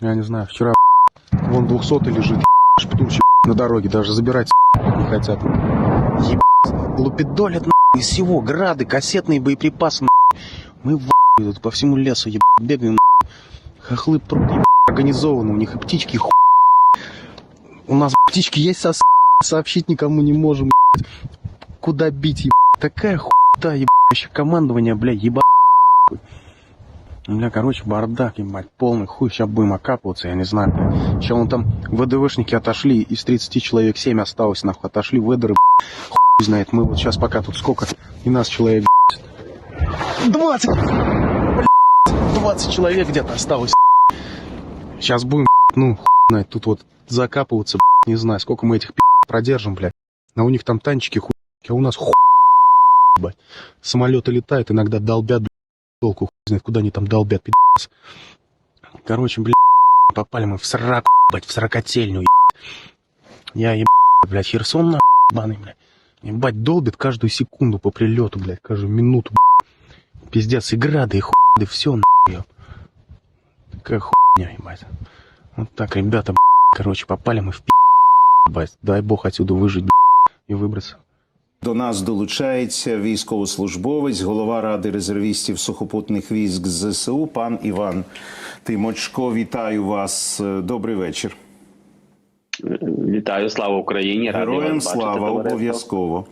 Я не знаю, вчера вон 200 лежит, шпитульчик на дороге, даже забирать не хотят. Ебать, лупидолят из всего, грады, кассетные боеприпасы. Мы в тут по всему лесу ебать, бегаем нахуй. Хохлы ебать, организованы, у них и птички. У нас птички есть, сос... сообщить никому не можем. Куда бить, ебать. Такая хуйта, ебать, вообще командование, бля, ебать. Бля, короче, бардак, ебать, полный хуй, сейчас будем окапываться, я не знаю, бля. Сейчас вон там ВДВшники отошли, из 30 человек 7 осталось, нахуй, отошли ВДРы, хуй знает, мы вот сейчас пока тут сколько, и нас человек, бля. 20, бля, 20 человек где-то осталось. Сейчас будем, ну, хуй знает, тут вот закапываться, не знаю, сколько мы этих продержим, блядь. А у них там танчики хуй, а у нас хуй, ебать. Самолеты летают, иногда долбят, блядь, толку, хуй знает, куда они там долбят, пи***ц. Короче, блядь, попали мы в срак, блядь, в сракотельню, ебать. Я, ебать, блядь, Херсон, на ебаный, блядь. Ебать, долбит каждую секунду по прилету, блядь, каждую минуту, блядь. Пиздец, и грады, и хуй, все, нахуй. Такая хуйня, ебать. Вот так, ребята, блядь, короче, попали мы в пи***, ебать. Дай бог отсюда выжить, блядь, и выбраться. До нас долучається військовослужбовець, голова ради резервістів сухопутних військ ЗСУ, пан Іван Тимочко. Вітаю вас. Добрий вечір. Вітаю, слава Україні! Героям слава, товариство. обов'язково.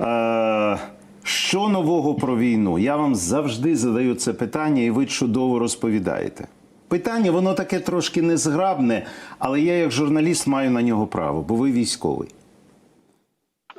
Е, що нового про війну? Я вам завжди задаю це питання, і ви чудово розповідаєте. Питання, воно таке трошки незграбне, але я, як журналіст, маю на нього право, бо ви військовий.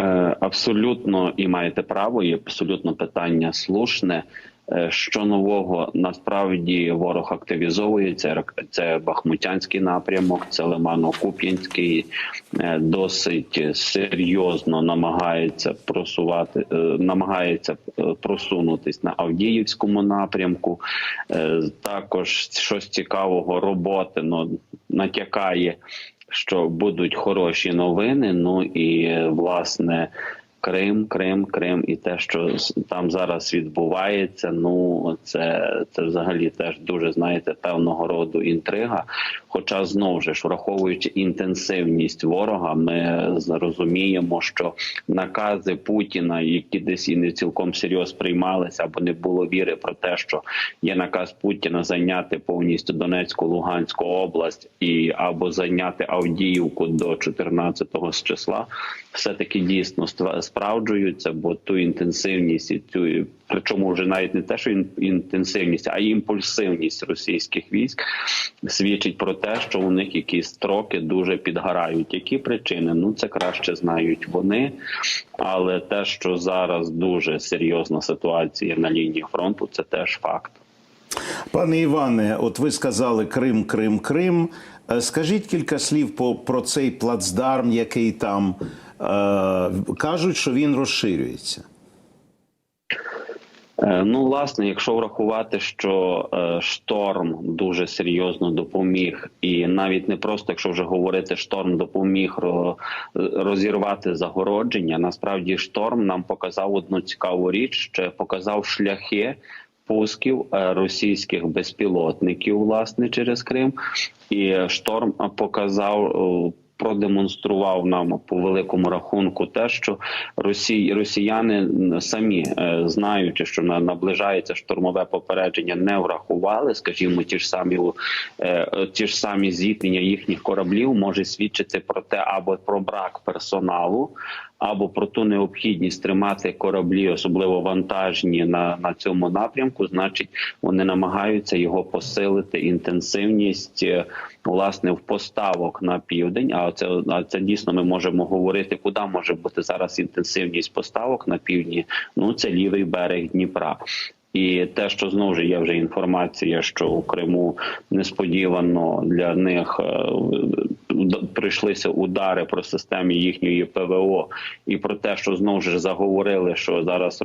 Е, Абсолютно і маєте право, і абсолютно питання слушне. Е, Що нового насправді ворог активізовується? Рак- Це Бахмутянський напрямок, це Лимано-Куп'янський. Е, Досить серйозно намагається просувати, намагається просунутись на Авдіївському напрямку. Також щось цікавого роботи ну, натякає що будуть хороші новини. Ну і е, власне. Крим, Крим, Крим, і те, що там зараз відбувається, ну це, це взагалі теж дуже знаєте певного роду інтрига. Хоча знову ж враховуючи інтенсивність ворога, ми зрозуміємо, що накази Путіна, які десь і не цілком серйозно приймалися, або не було віри про те, що є наказ Путіна зайняти повністю Донецьку, Луганську область і або зайняти Авдіївку до 14 числа, все таки дійсно справджуються, бо ту інтенсивність і цю причому вже навіть не те, що інтенсивність, а імпульсивність російських військ свідчить про те, що у них якісь строки дуже підгорають. Які причини? Ну це краще знають вони. Але те, що зараз дуже серйозна ситуація на лінії фронту, це теж факт. Пане Іване, от ви сказали Крим, Крим, Крим. Е, Скажіть кілька слів по, про цей плацдарм, який там е, кажуть, що він розширюється. Е, Ну, власне, якщо врахувати, що е, шторм дуже серйозно допоміг, і навіть не просто, якщо вже говорити, шторм допоміг розірвати загородження. Насправді, шторм нам показав одну цікаву річ, що показав шляхи. Пусків е, російських безпілотників власне через Крим, і шторм показав продемонстрував нам по великому рахунку те, що Росії росіяни самі е, знаючи, що на- наближається штурмове попередження, не врахували, скажімо, ті ж самі е, ті ж самі зіткнення їхніх кораблів може свідчити про те, або про брак персоналу, або про ту необхідність тримати кораблі, особливо вантажні на, на цьому напрямку. Значить, вони намагаються його посилити інтенсивність е, власне в поставок на південь. А це а це дійсно ми можемо говорити, куди може бути зараз інтенсивність поставок на півдні. Ну це лівий берег Дніпра. І те, що знову ж є вже інформація, що у Криму несподівано для них е, прийшлися удари про системі їхньої ПВО, і про те, що знову ж заговорили, що зараз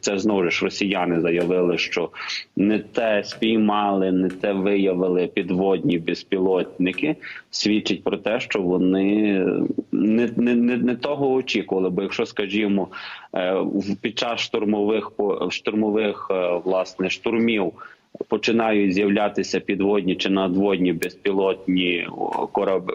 це знову ж росіяни заявили, що не те спіймали, не те виявили підводні безпілотники, свідчить про те, що вони не, не, не, не того очікували. Бо якщо, скажімо, е, під час штурмових штурмових е, власне штурмів починають з'являтися підводні чи надводні безпілотні кораблі.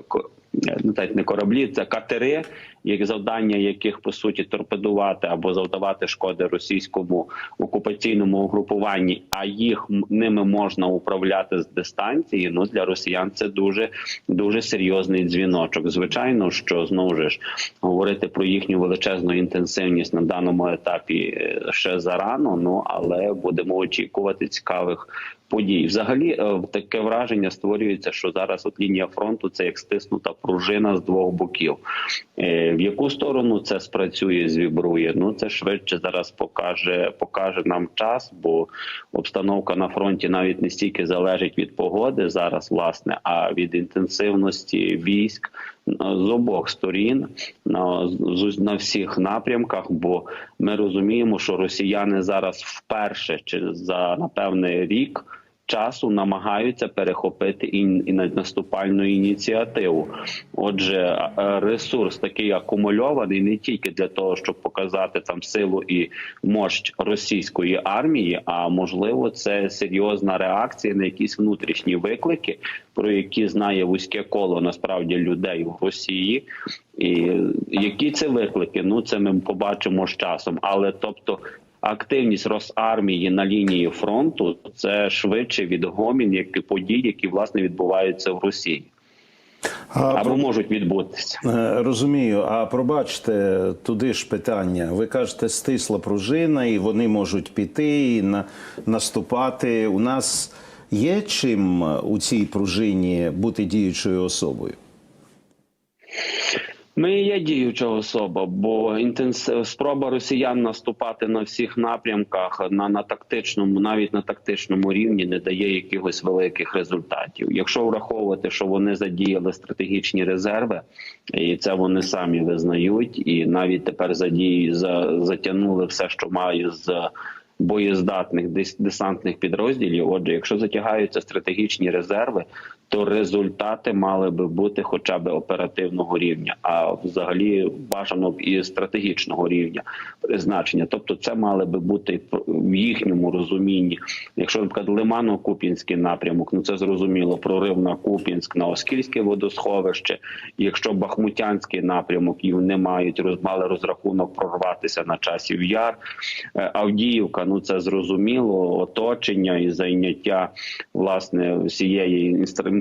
Не так не кораблі, це катери, як завдання яких по суті торпедувати або завдавати шкоди російському окупаційному угрупуванні, а їх ними можна управляти з дистанції. Ну для росіян це дуже дуже серйозний дзвіночок. Звичайно, що знову ж говорити про їхню величезну інтенсивність на даному етапі е, ще зарано. Ну але будемо очікувати цікавих подій. Взагалі, е, таке враження створюється, що зараз от лінія фронту це як стиснута пружина з двох боків. Е, В яку сторону це спрацює, звібрує? Ну це швидше зараз покаже, покаже нам час, бо обстановка на фронті навіть не стільки залежить від погоди зараз, власне, а від інтенсивності військ е, з обох сторін на, на всіх напрямках. Бо ми розуміємо, що росіяни зараз вперше чи за напевне рік. Часу намагаються перехопити і, і на- наступальну ініціативу. Отже, е, ресурс такий акумульований не тільки для того, щоб показати там силу і мощ російської армії, а можливо, це серйозна реакція на якісь внутрішні виклики, про які знає вузьке коло насправді людей в Росії. І які це виклики? Ну це ми побачимо з часом. Але тобто. Активність Росармії на лінії фронту це швидше відгомін, як подій, які власне відбуваються в Росії А, або можуть відбутися. Е, Розумію, а пробачте туди ж питання. Ви кажете, стисла пружина, і вони можуть піти і на, наступати. У нас є чим у цій пружині бути діючою особою? Ми є діюча особа, бо інтенсив спроба росіян наступати на всіх напрямках на, на тактичному, навіть на тактичному рівні, не дає якихось великих результатів. Якщо враховувати, що вони задіяли стратегічні резерви, і це вони самі визнають, і навіть тепер задії за затягнули все, що мають з боєздатних дес- десантних підрозділів. Отже, якщо затягаються стратегічні резерви, то результати мали би бути хоча б оперативного рівня, а взагалі бажано б і стратегічного рівня призначення. Тобто, це мали би бути в їхньому розумінні. Якщо наприклад Лимано-Купінський напрямок, ну це зрозуміло, прорив на Купінськ, на Оскільське водосховище. Якщо Бахмутянський напрямок і вони мають мали розрахунок прорватися на часів яр, Е, Авдіївка, ну це зрозуміло, оточення і зайняття власне всієї інстра-